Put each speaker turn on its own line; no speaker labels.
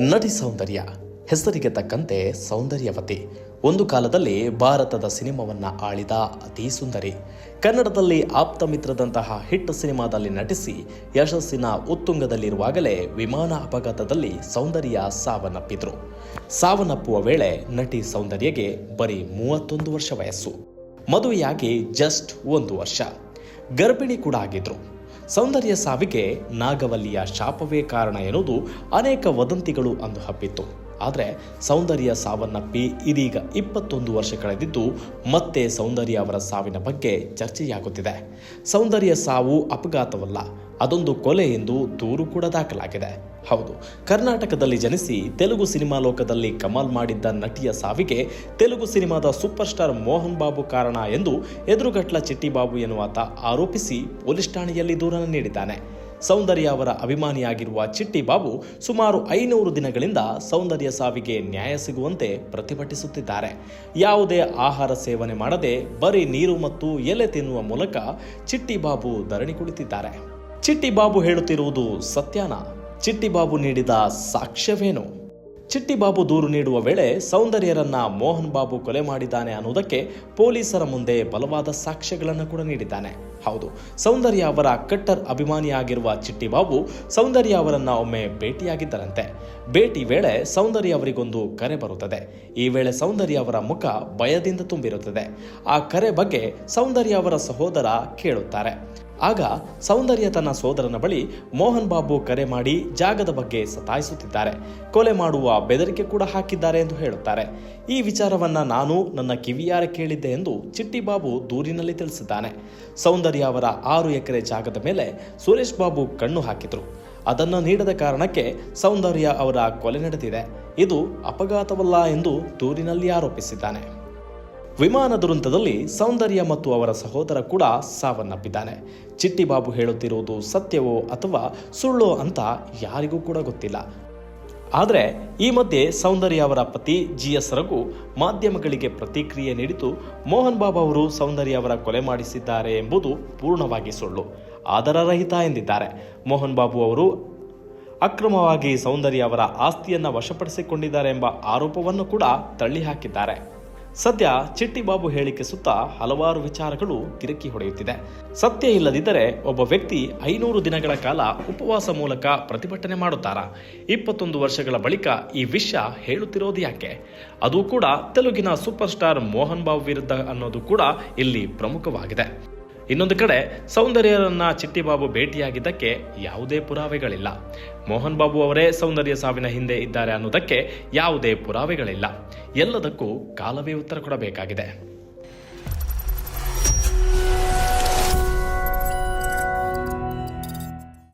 ನಟಿ ಸೌಂದರ್ಯ ಹೆಸರಿಗೆ ತಕ್ಕಂತೆ ಸೌಂದರ್ಯವತಿ. ಒಂದು ಕಾಲದಲ್ಲಿ ಭಾರತದ ಸಿನಿಮಾವನ್ನ ಆಳಿದ ಅತಿ ಸುಂದರಿ. ಕನ್ನಡದಲ್ಲಿ ಆಪ್ತ ಮಿತ್ರದಂತಹ ಹಿಟ್ ಸಿನಿಮಾದಲ್ಲಿ ನಟಿಸಿ ಯಶಸ್ಸಿನ ಉತ್ತುಂಗದಲ್ಲಿರುವಾಗಲೇ ವಿಮಾನ ಅಪಘಾತದಲ್ಲಿ ಸೌಂದರ್ಯ ಸಾವನ್ನಪ್ಪಿದ್ರು. ಸಾವನ್ನಪ್ಪುವ ವೇಳೆ ನಟಿ ಸೌಂದರ್ಯಗೆ ಬರೀ ಮೂವತ್ತೊಂದು ವರ್ಷ ವಯಸ್ಸು. ಮದುವೆಯಾಗಿ ಜಸ್ಟ್ ಒಂದು ವರ್ಷ. ಗರ್ಭಿಣಿ ಕೂಡ ಆಗಿದ್ರು. ಸೌಂದರ್ಯ ಸಾವಿಗೆ ನಾಗವಲ್ಲಿಯ ಶಾಪವೇ ಕಾರಣ ಎನ್ನುವುದು ಅನೇಕ ವದಂತಿಗಳು ಅಂದು ಹಬ್ಬಿತ್ತು ಆದರೆ ಸೌಂದರ್ಯ ಸಾವನ್ನಪ್ಪಿ ಇದೀಗ ಇಪ್ಪತ್ತೊಂದು ವರ್ಷ ಕಳೆದಿದ್ದು ಮತ್ತೆ ಸೌಂದರ್ಯ ಅವರ ಸಾವಿನ ಬಗ್ಗೆ ಚರ್ಚೆಯಾಗುತ್ತಿದೆ. ಸೌಂದರ್ಯ ಸಾವು ಅಪಘಾತವಲ್ಲ ಅದೊಂದು ಕೊಲೆ ಎಂದು ದೂರು ಕೂಡ ದಾಖಲಾಗಿದೆ. ಹೌದು, ಕರ್ನಾಟಕದಲ್ಲಿ ಜನಿಸಿ ತೆಲುಗು ಸಿನಿಮಾ ಲೋಕದಲ್ಲಿ ಕಮಾಲ್ ಮಾಡಿದ್ದ ನಟಿಯ ಸಾವಿಗೆ ತೆಲುಗು ಸಿನಿಮಾದ ಸೂಪರ್ ಸ್ಟಾರ್ ಮೋಹನ್ ಬಾಬು ಕಾರಣ ಎಂದು ಎದುರುಗಟ್ಲ ಚಿಟ್ಟಿಬಾಬು ಎನ್ನುವಾತ ಆರೋಪಿಸಿ ಪೊಲೀಸ್ ಠಾಣೆಯಲ್ಲಿ ದೂರನ್ನು ನೀಡಿದ್ದಾನೆ. ಸೌಂದರ್ಯ ಅವರ ಅಭಿಮಾನಿಯಾಗಿರುವ ಚಿಟ್ಟಿಬಾಬು ಸುಮಾರು ಐನೂರು ದಿನಗಳಿಂದ ಸೌಂದರ್ಯ ಸಾವಿಗೆ ನ್ಯಾಯ ಸಿಗುವಂತೆ ಪ್ರತಿಭಟಿಸುತ್ತಿದ್ದಾರೆ. ಯಾವುದೇ ಆಹಾರ ಸೇವನೆ ಮಾಡದೆ ಬರೀ ನೀರು ಮತ್ತು ಎಲೆ ತಿನ್ನುವ ಮೂಲಕ ಚಿಟ್ಟಿಬಾಬು ಧರಣಿ ಕುಳಿತಿದ್ದಾರೆ. ಚಿಟ್ಟಿ ಬಾಬು ಹೇಳುತ್ತಿರುವುದು ಸತ್ಯಾನ. ಚಿಟ್ಟಿ ಬಾಬು ನೀಡಿದ ಸಾಕ್ಷ್ಯವೇನು? ಚಿಟ್ಟಿ ಬಾಬು ದೂರು ನೀಡುವ ವೇಳೆ ಸೌಂದರ್ಯರನ್ನ ಮೋಹನ್ ಬಾಬು ಕೊಲೆ ಮಾಡಿದ್ದಾನೆ ಅನ್ನೋದಕ್ಕೆ ಪೊಲೀಸರ ಮುಂದೆ ಬಲವಾದ ಸಾಕ್ಷ್ಯಗಳನ್ನು ಕೂಡ ನೀಡಿದ್ದಾನೆ. ಹೌದು, ಸೌಂದರ್ಯ ಅವರ ಕಟ್ಟರ್ ಅಭಿಮಾನಿಯಾಗಿರುವ ಚಿಟ್ಟಿ ಬಾಬು ಸೌಂದರ್ಯ ಅವರನ್ನ ಒಮ್ಮೆ ಭೇಟಿಯಾಗಿದ್ದರಂತೆ. ಭೇಟಿ ವೇಳೆ ಸೌಂದರ್ಯ ಅವರಿಗೊಂದು ಕರೆ ಬರುತ್ತದೆ. ಈ ವೇಳೆ ಸೌಂದರ್ಯ ಅವರ ಮುಖ ಭಯದಿಂದ ತುಂಬಿರುತ್ತದೆ. ಆ ಕರೆ ಬಗ್ಗೆ ಸೌಂದರ್ಯ ಅವರ ಸಹೋದರ ಕೇಳುತ್ತಾರೆ. ಆಗ ಸೌಂದರ್ಯ ತನ್ನ ಸೋದರನ ಬಳಿ ಮೋಹನ್ ಬಾಬು ಕರೆ ಮಾಡಿ ಜಾಗದ ಬಗ್ಗೆ ಸತಾಯಿಸುತ್ತಿದ್ದಾರೆ. ಕೊಲೆ ಮಾಡುವ ಬೆದರಿಕೆ ಕೂಡ ಹಾಕಿದ್ದಾರೆ ಎಂದು ಹೇಳುತ್ತಾರೆ. ಈ ವಿಚಾರವನ್ನ ನಾನು ನನ್ನ ಕಿವಿಯಾರ ಕೇಳಿದ್ದೆ ಎಂದು ಚಿಟ್ಟಿ ಬಾಬು ದೂರಿನಲ್ಲಿ ತಿಳಿಸಿದ್ದಾನೆ. ಸೌಂದರ್ಯ ಅವರ ಆರು ಎಕರೆ ಜಾಗದ ಮೇಲೆ ಸುರೇಶ್ ಬಾಬು ಕಣ್ಣು ಹಾಕಿದ್ರು. ಅದನ್ನು ನೀಡದ ಕಾರಣಕ್ಕೆ ಸೌಂದರ್ಯ ಅವರ ಕೊಲೆ ನಡೆದಿದೆ. ಇದು ಅಪಘಾತವಲ್ಲ ಎಂದು ದೂರಿನಲ್ಲಿ ಆರೋಪಿಸಿದ್ದಾನೆ. ವಿಮಾನ ದುರಂತದಲ್ಲಿ ಸೌಂದರ್ಯ ಮತ್ತು ಅವರ ಸಹೋದರ ಕೂಡ ಸಾವನ್ನಪ್ಪಿದ್ದಾನೆ. ಚಿಟ್ಟಿ ಬಾಬು ಹೇಳುತ್ತಿರುವುದು ಸತ್ಯವೋ ಅಥವಾ ಸುಳ್ಳೋ ಅಂತ ಯಾರಿಗೂ ಕೂಡ ಗೊತ್ತಿಲ್ಲ. ಆದರೆ ಈ ಮಧ್ಯೆ ಸೌಂದರ್ಯ ಅವರ ಪತಿ ಜಿ ಎಸ್ ರಘು ಮಾಧ್ಯಮಗಳಿಗೆ ಪ್ರತಿಕ್ರಿಯೆ ನೀಡಿದ್ದು ಮೋಹನ್ ಬಾಬು ಅವರು ಸೌಂದರ್ಯ ಅವರ ಕೊಲೆ ಮಾಡಿಸಿದ್ದಾರೆ ಎಂಬುದು ಪೂರ್ಣವಾಗಿ ಸುಳ್ಳು. ಆಧಾರರಹಿತ ಎಂದಿದ್ದಾರೆ. ಮೋಹನ್ ಬಾಬು ಅವರು ಅಕ್ರಮವಾಗಿ ಸೌಂದರ್ಯ ಅವರ ಆಸ್ತಿಯನ್ನು ವಶಪಡಿಸಿಕೊಂಡಿದ್ದಾರೆ ಎಂಬ ಆರೋಪವನ್ನು ಕೂಡ ತಳ್ಳಿಹಾಕಿದ್ದಾರೆ. ಸದ್ಯ ಚಿಟ್ಟಿಬಾಬು ಹೇಳಿಕೆ ಸುತ್ತ ಹಲವಾರು ವಿಚಾರಗಳು ಗಿರಕಿ ಹೊಡೆಯುತ್ತಿದೆ. ಸತ್ಯ ಇಲ್ಲದಿದ್ದರೆ ಒಬ್ಬ ವ್ಯಕ್ತಿ ಐನೂರು ದಿನಗಳ ಕಾಲ ಉಪವಾಸ ಮೂಲಕ ಪ್ರತಿಭಟನೆ ಮಾಡುತ್ತಾರಾ. ಇಪ್ಪತ್ತೊಂದು ವರ್ಷಗಳ ಬಳಿಕ ಈ ವಿಷಯ ಹೇಳುತ್ತಿರೋದು ಯಾಕೆ? ಅದು ಕೂಡ ತೆಲುಗಿನ ಸೂಪರ್ ಸ್ಟಾರ್ ಮೋಹನ್ ಬಾಬು ವಿರುದ್ಧ ಅನ್ನೋದು ಕೂಡ ಇಲ್ಲಿ ಪ್ರಮುಖವಾಗಿದೆ. ಇನ್ನೊಂದು ಕಡೆ ಸೌಂದರ್ಯರನ್ನ ಚಿಟ್ಟಿಬಾಬು ಭೇಟಿಯಾಗಿದ್ದಕ್ಕೆ ಯಾವುದೇ ಪುರಾವೆಗಳಿಲ್ಲ. ಮೋಹನ್ ಬಾಬು ಅವರೇ ಸೌಂದರ್ಯ ಸಾವಿನ ಹಿಂದೆ ಇದ್ದಾರೆ ಅನ್ನೋದಕ್ಕೆ ಯಾವುದೇ ಪುರಾವೆಗಳಿಲ್ಲ. ಎಲ್ಲದಕ್ಕೂ ಕಾಲವೇ ಉತ್ತರ ಕೊಡಬೇಕಾಗಿದೆ.